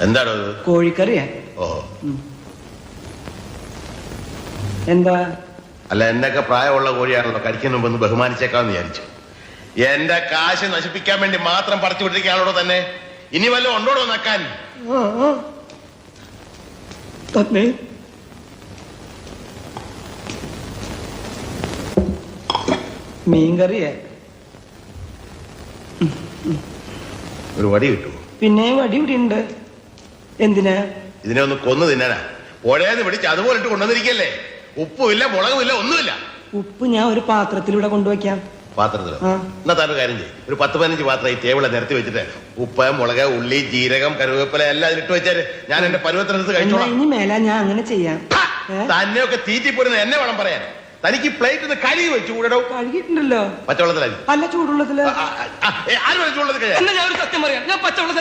എന്താണോ കോഴിക്കറിയാ. ഓ. എന്താ? അല്ല എന്നൊക്കെ പ്രായമുള്ള കോഴിയാണല്ലോ. കഴിക്കുന്ന മുമ്പ് ഒന്ന് ബഹുമാനിച്ചേക്കാന്ന് വിചാരിച്ചു. എന്റെ കാശ് നശിപ്പിക്കാൻ വേണ്ടി മാത്രം പറിച്ചു വിട്ടിരിക്കുകയാണോ തന്നെ ഇനി വല്ല ഉണ്ടോടോ നക്കാൻ. തന്നെ. മീൻകറിയേ. ഒരു വടി കിട്ടുമോ? പിന്നെ വടി ഇവിടെ ഉണ്ട്. എന്തിനാ? ഇതിനെ ഒന്ന് കൊന്നു തിന്നാനാ. പുഴയെന്ന് പിടിച്ച് അതുപോലെ ഇട്ട് കൊണ്ടുവന്നിരിക്കല്ലേ? ഉപ്പുമില്ല മുളകുമില്ല ഒന്നുമില്ല. ഉപ്പ് ഞാൻ ഒരു പാത്രത്തിലൂടെ കൊണ്ടുവയ്ക്കാം. പാത്രത്തിലോ? ആ. എന്നാ താനൊരു കാര്യം ചെയ്യും. ഒരു പത്ത് പതിനഞ്ച് പാത്രം ഈ ടേബിളെ നിരത്തി വെച്ചിട്ട് ഉപ്പ് മുളക് ഉള്ളി ജീരകം കരുവേപ്പില എല്ലാം അതിലിട്ട് വെച്ചാൽ ഞാൻ എന്റെ പരുവത്തിനടുത്ത് എന്നാ കഴിച്ചോളാം ഇനി മേല ഞാൻ അങ്ങനെ ചെയ്യാം. ഏ? തന്നെയൊക്കെ തീറ്റിപ്പോരുന്ന എന്നെ വേണം പറയാൻ. തനിക്ക് പ്ലേറ്റ് ഒന്ന് കഴുകി വെച്ചു കൂടോ കഴുകിയിട്ടുണ്ടല്ലോ. പച്ചവെള്ളത്തിലായി അല്ല ചൂടുള്ളത്തിൽ ആര് വെച്ചുള്ളത് കഴിയാൻ എന്നാ ഞാൻ ഒരു സത്യം പറയാം. ഞാൻ പച്ചവെള്ളത്തിൽ